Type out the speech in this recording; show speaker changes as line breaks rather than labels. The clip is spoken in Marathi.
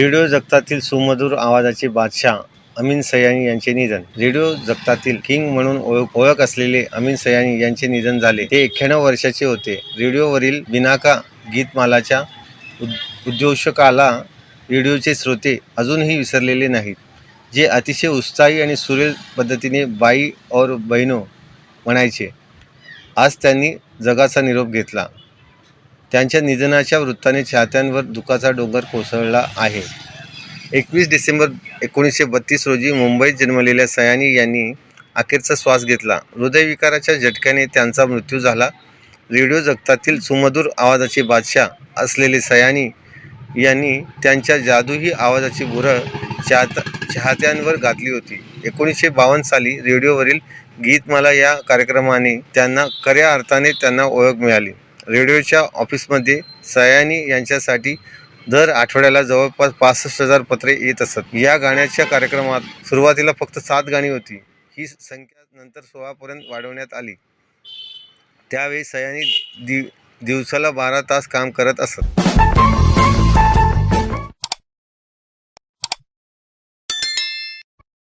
रेडिओ जगतातील सुमधुर आवाजाचे बादशाह अमीन सयानी यांचे निधन. रेडिओ जगतातील किंग म्हणून ओळख ओळख असलेले अमीन सयानी यांचे निधन झाले. ते एक्क्याण्णव वर्षाचे होते. रेडिओवरील बिनाका गीतमालाच्या उद उद्योषकाला रेडिओचे श्रोते अजूनही विसरलेले नाहीत. जे अतिशय उत्साही आणि सुरेल पद्धतीने बाई और बहिणो म्हणायचे. आज त्यांनी जगाचा निरोप घेतला. त्यांच्या निधनाच्या वृत्ताने चाहत्यांवर दुःखाचा डोंगर कोसळला आहे. एकवीस डिसेंबर एकोणीसशे बत्तीस रोजी मुंबईत जन्मलेल्या सयानी यांनी अखेरचा श्वास घेतला. हृदयविकाराच्या झटक्याने त्यांचा मृत्यू झाला. रेडिओ जगतातील सुमधुर आवाजाचे बादशाह असलेले सयानी यांनी त्यांच्या जादूही आवाजाची भुरळ चाहत चाहत्यांवर घातली होती. एकोणीसशे बावन्न साली रेडिओवरील गीतमाला या कार्यक्रमाने त्यांना खऱ्या अर्थाने त्यांना ओळख मिळाली. रेडिओच्या ऑफिसमध्ये सयानी यांच्यासाठी दर आठवड्याला जवळपास पासष्ट हजार पत्रे येत असत. या गाण्याच्या कार्यक्रमात सुरुवातीला फक्त सात गाणी होती. ही संख्या नंतर सोळापर्यंत वाढवण्यात आली. त्यावेळी सयानी दि दिवसाला बारा तास काम करत असत.